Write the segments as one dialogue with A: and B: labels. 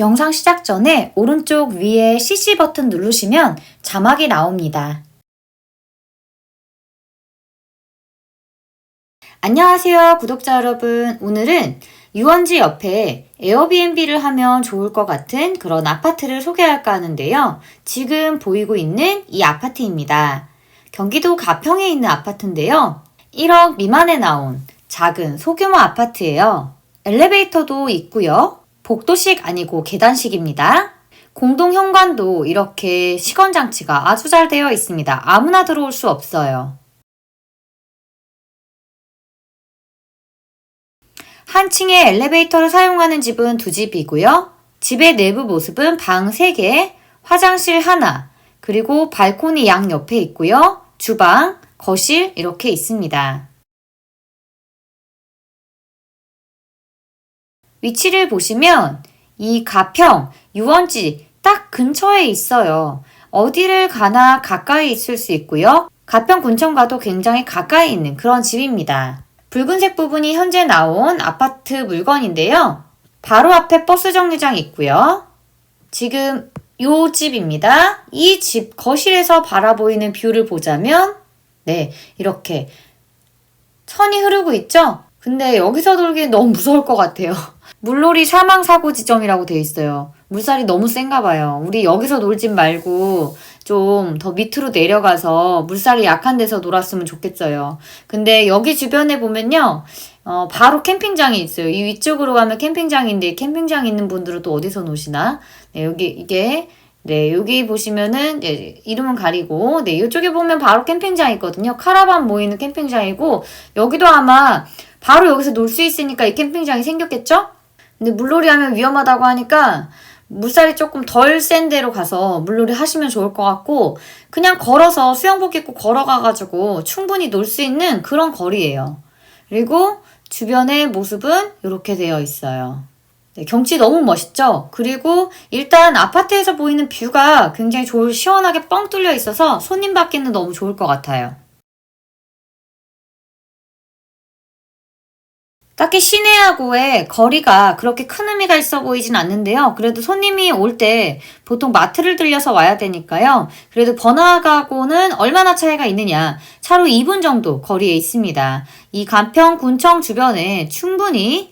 A: 영상 시작 전에 오른쪽 위에 CC 버튼 누르시면 자막이 나옵니다. 안녕하세요, 구독자 여러분. 오늘은 유원지 옆에 에어비앤비를 하면 좋을 것 같은 그런 아파트를 소개할까 하는데요. 지금 보이고 있는 이 아파트입니다. 경기도 가평에 있는 아파트인데요. 1억 미만에 나온 작은 소규모 아파트예요. 엘리베이터도 있고요. 복도식 아니고 계단식입니다. 공동 현관도 이렇게 시건 장치가 아주 잘 되어 있습니다. 아무나 들어올 수 없어요. 한 층에 엘리베이터를 사용하는 집은 두 집이고요. 집의 내부 모습은 방 3개, 화장실 하나, 그리고 발코니 양 옆에 있고요. 주방, 거실 이렇게 있습니다. 위치를 보시면 이 가평, 유원지 딱 근처에 있어요. 어디를 가나 가까이 있을 수 있고요. 가평 군청과도 굉장히 가까이 있는 그런 집입니다. 붉은색 부분이 현재 나온 아파트 물건인데요. 바로 앞에 버스 정류장 있고요. 지금 요 집입니다. 이 집 거실에서 바라보이는 뷰를 보자면 네, 이렇게 천이 흐르고 있죠? 근데 여기서 돌기엔 너무 무서울 것 같아요. 물놀이 사망 사고 지점이라고 돼 있어요. 물살이 너무 센가 봐요. 우리 여기서 놀진 말고 좀 더 밑으로 내려가서 물살이 약한 데서 놀았으면 좋겠어요. 근데 여기 주변에 보면요. 어, 바로 캠핑장이 있어요. 이 위쪽으로 가면 캠핑장인데 캠핑장 있는 분들은 또 어디서 노시나? 네, 여기 이게 네, 여기 보시면은 네, 이름은 가리고 네, 이쪽에 보면 바로 캠핑장 있거든요. 카라반 모이는 캠핑장이고 여기도 아마 바로 여기서 놀 수 있으니까 이 캠핑장이 생겼겠죠? 근데 물놀이 하면 위험하다고 하니까 물살이 조금 덜 센 데로 가서 물놀이 하시면 좋을 것 같고 그냥 걸어서 수영복 입고 걸어가가지고 충분히 놀 수 있는 그런 거리예요. 그리고 주변의 모습은 이렇게 되어 있어요. 네, 경치 너무 멋있죠? 그리고 일단 아파트에서 보이는 뷰가 굉장히 좋을, 시원하게 뻥 뚫려 있어서 손님 받기는 너무 좋을 것 같아요. 딱히 시내하고의 거리가 그렇게 큰 의미가 있어 보이진 않는데요. 그래도 손님이 올 때 보통 마트를 들려서 와야 되니까요. 그래도 번화가고는 얼마나 차이가 있느냐. 차로 2분 정도 거리에 있습니다. 이 간평 군청 주변에 충분히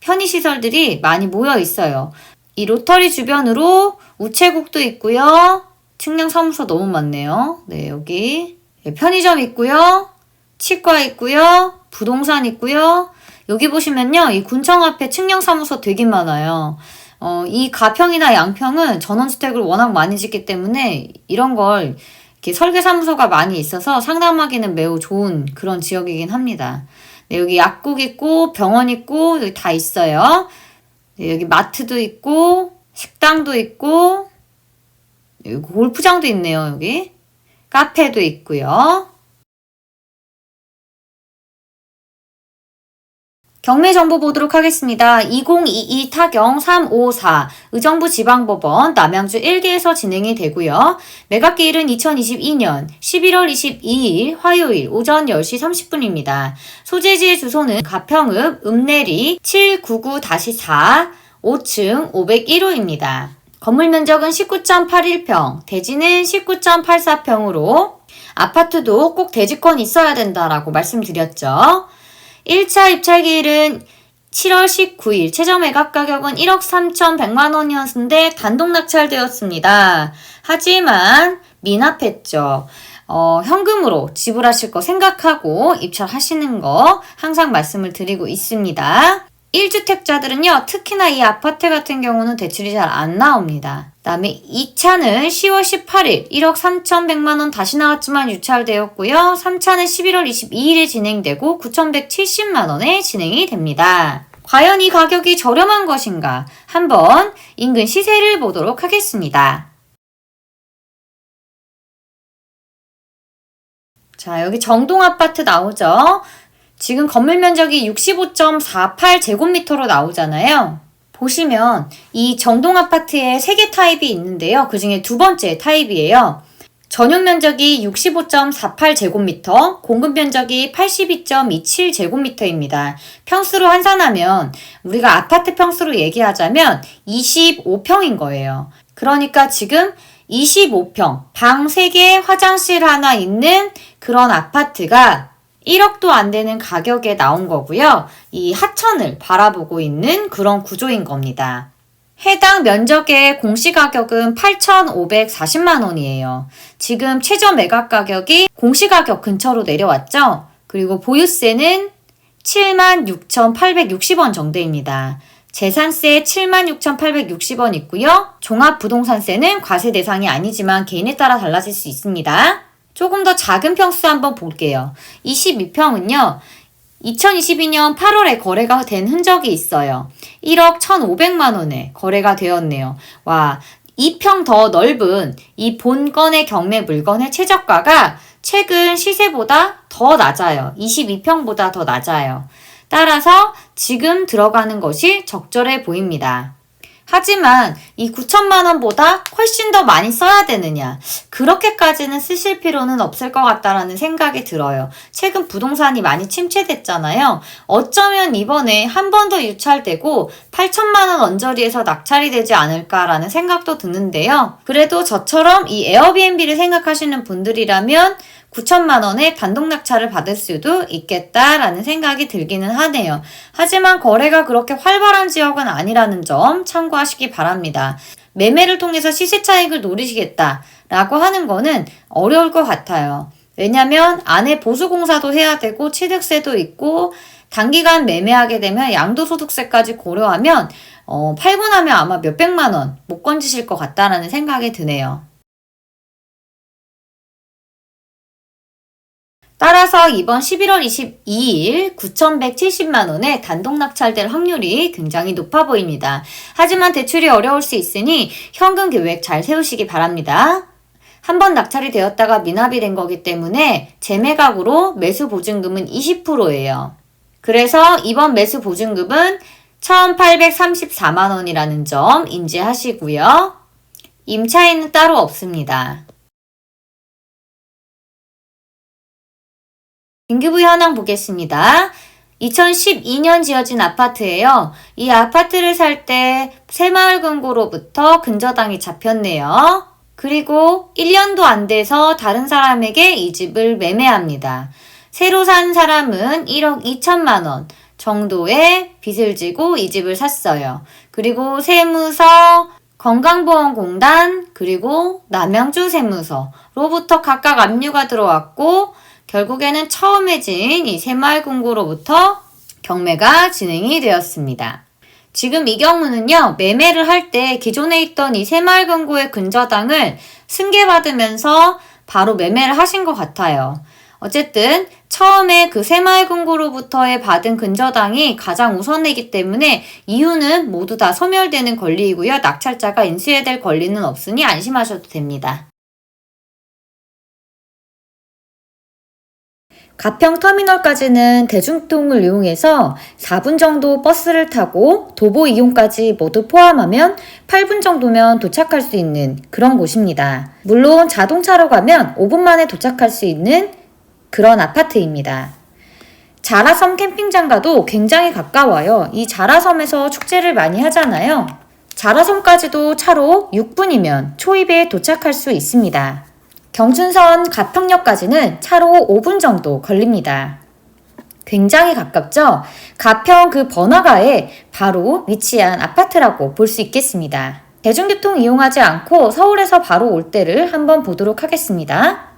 A: 편의시설들이 많이 모여 있어요. 이 로터리 주변으로 우체국도 있고요. 측량 사무소 너무 많네요. 네, 여기 네, 편의점 있고요. 치과 있고요. 부동산 있고요. 여기 보시면요. 이 군청 앞에 측량사무소 되게 많아요. 어, 이 가평이나 양평은 전원주택을 워낙 많이 짓기 때문에 이런 걸 이렇게 설계사무소가 많이 있어서 상담하기는 매우 좋은 그런 지역이긴 합니다. 네, 여기 약국 있고 병원 있고 여기 다 있어요. 네, 여기 마트도 있고 식당도 있고 골프장도 있네요. 여기 카페도 있고요. 경매 정보 보도록 하겠습니다. 2022 타경 354 의정부 지방법원 남양주 1개에서 진행이 되고요. 매각기일은 2022년 11월 22일 화요일 오전 10시 30분입니다. 소재지의 주소는 가평읍 읍내리 799-4 5층 501호입니다. 건물 면적은 19.81평, 대지는 19.84평으로 아파트도 꼭 대지권 있어야 된다라고 말씀드렸죠. 1차 입찰기일은 7월 19일 최저 매각 가격은 1억 3,100만 원이었는데 단독 낙찰되었습니다. 하지만 미납했죠. 어, 현금으로 지불하실 거 생각하고 입찰하시는 거 항상 말씀을 드리고 있습니다. 1주택자들은요, 특히나 이 아파트 같은 경우는 대출이 잘 안 나옵니다. 그 다음에 2차는 10월 18일 1억 3,100만원 다시 나왔지만 유찰되었고요. 3차는 11월 22일에 진행되고 9,170만원에 진행이 됩니다. 과연 이 가격이 저렴한 것인가? 한번 인근 시세를 보도록 하겠습니다. 자, 여기 정동 아파트 나오죠? 지금 건물 면적이 65.48제곱미터로 나오잖아요. 보시면 이 정동 아파트에 세 개 타입이 있는데요. 그 중에 두 번째 타입이에요. 전용 면적이 65.48제곱미터, 공급 면적이 82.27제곱미터입니다. 평수로 환산하면 우리가 아파트 평수로 얘기하자면 25평인 거예요. 그러니까 지금 25평, 방 3개, 화장실 하나 있는 그런 아파트가 1억도 안 되는 가격에 나온 거고요. 이 하천을 바라보고 있는 그런 구조인 겁니다. 해당 면적의 공시가격은 8,540만 원이에요. 지금 최저 매각 가격이 공시가격 근처로 내려왔죠? 그리고 보유세는 76,860원 정도입니다. 재산세 76,860원 있고요. 종합부동산세는 과세 대상이 아니지만 개인에 따라 달라질 수 있습니다. 조금 더 작은 평수 한번 볼게요. 22평은요. 2022년 8월에 거래가 된 흔적이 있어요. 1억 1,500만 원에 거래가 되었네요. 와, 2평 더 넓은 이 본건의 경매 물건의 최저가가 최근 시세보다 더 낮아요. 22평보다 더 낮아요. 따라서 지금 들어가는 것이 적절해 보입니다. 하지만 이 9천만 원보다 훨씬 더 많이 써야 되느냐. 그렇게까지는 쓰실 필요는 없을 것 같다라는 생각이 들어요. 최근 부동산이 많이 침체됐잖아요. 어쩌면 이번에 한 번 더 유찰되고 8천만 원 언저리에서 낙찰이 되지 않을까라는 생각도 드는데요. 그래도 저처럼 이 에어비앤비를 생각하시는 분들이라면 9천만 원의 단독 낙찰을 받을 수도 있겠다라는 생각이 들기는 하네요. 하지만 거래가 그렇게 활발한 지역은 아니라는 점 참고하시기 바랍니다. 매매를 통해서 시세 차익을 노리시겠다라고 하는 거는 어려울 것 같아요. 왜냐면 안에 보수공사도 해야 되고 취득세도 있고 단기간 매매하게 되면 양도소득세까지 고려하면 어, 팔고 나면 아마 몇백만 원 못 건지실 것 같다라는 생각이 드네요. 따라서 이번 11월 22일 9,170만원의 단독 낙찰될 확률이 굉장히 높아 보입니다. 하지만 대출이 어려울 수 있으니 현금 계획 잘 세우시기 바랍니다. 한번 낙찰이 되었다가 미납이 된 거기 때문에 재매각으로 매수 보증금은 20%예요. 그래서 이번 매수 보증금은 1,834만원이라는 점 인지하시고요. 임차인은 따로 없습니다. 긴급의 현황 보겠습니다. 2012년 지어진 아파트예요. 이 아파트를 살 때 새마을금고로부터 근저당이 잡혔네요. 그리고 1년도 안 돼서 다른 사람에게 이 집을 매매합니다. 새로 산 사람은 1억 2천만 원 정도의 빚을 지고 이 집을 샀어요. 그리고 세무서, 건강보험공단, 그리고 남양주 세무서로부터 각각 압류가 들어왔고 결국에는 처음에 진 이 새마을 금고로부터 경매가 진행이 되었습니다. 지금 이 경우는요, 매매를 할 때 기존에 있던 이 새마을 금고의 근저당을 승계받으면서 바로 매매를 하신 것 같아요. 어쨌든 처음에 그 새마을금고로부터의 받은 근저당이 가장 우선이기 때문에 이유는 모두 다 소멸되는 권리이고요. 낙찰자가 인수해야 될 권리는 없으니 안심하셔도 됩니다. 가평 터미널까지는 대중통을 이용해서 4분 정도 버스를 타고 도보 이용까지 모두 포함하면 8분 정도면 도착할 수 있는 그런 곳입니다. 물론 자동차로 가면 5분 만에 도착할 수 있는 그런 아파트입니다. 자라섬 캠핑장과도 굉장히 가까워요. 이 자라섬에서 축제를 많이 하잖아요. 자라섬까지도 차로 6분이면 초입에 도착할 수 있습니다. 경춘선 가평역까지는 차로 5분 정도 걸립니다. 굉장히 가깝죠? 가평 그 번화가에 바로 위치한 아파트라고 볼 수 있겠습니다. 대중교통 이용하지 않고 서울에서 바로 올 때를 한번 보도록 하겠습니다.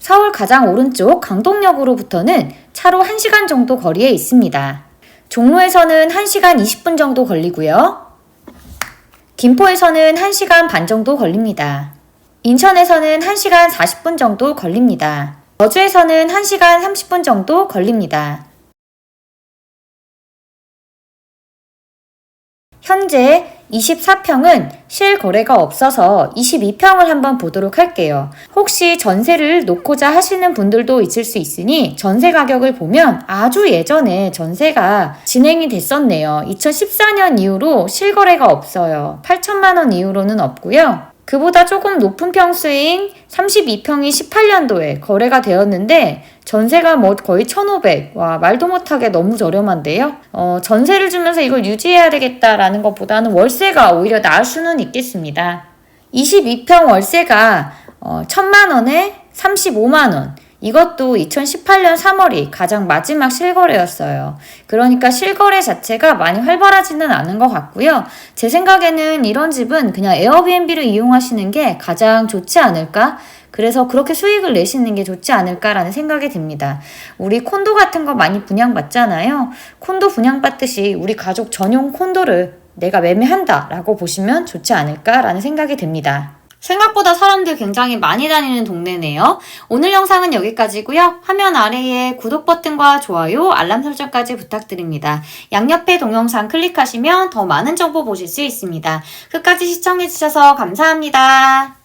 A: 서울 가장 오른쪽 강동역으로부터는 차로 1시간 정도 거리에 있습니다. 종로에서는 1시간 20분 정도 걸리고요. 김포에서는 1시간 반 정도 걸립니다. 인천에서는 1시간 40분 정도 걸립니다. 어주에서는 1시간 30분 정도 걸립니다. 현재 24평은 실거래가 없어서 22평을 한번 보도록 할게요. 혹시 전세를 놓고자 하시는 분들도 있을 수 있으니 전세 가격을 보면 아주 예전에 전세가 진행이 됐었네요. 2014년 이후로 실거래가 없어요. 8천만 원 이후로는 없고요. 그보다 조금 높은 평수인 32평이 18년도에 거래가 되었는데 전세가 뭐 거의 1,500. 와, 말도 못하게 너무 저렴한데요. 어, 전세를 주면서 이걸 유지해야 되겠다라는 것보다는 월세가 오히려 나을 수는 있겠습니다. 22평 월세가 어, 1,000만 원에 35만 원. 이것도 2018년 3월이 가장 마지막 실거래였어요. 그러니까 실거래 자체가 많이 활발하지는 않은 것 같고요. 제 생각에는 이런 집은 그냥 에어비앤비를 이용하시는 게 가장 좋지 않을까? 그래서 그렇게 수익을 내시는 게 좋지 않을까라는 생각이 듭니다. 우리 콘도 같은 거 많이 분양받잖아요. 콘도 분양받듯이 우리 가족 전용 콘도를 내가 매매한다라고 보시면 좋지 않을까라는 생각이 듭니다. 생각보다 사람들 굉장히 많이 다니는 동네네요. 오늘 영상은 여기까지고요. 화면 아래에 구독 버튼과 좋아요, 알람 설정까지 부탁드립니다. 양옆에 동영상 클릭하시면 더 많은 정보 보실 수 있습니다. 끝까지 시청해주셔서 감사합니다.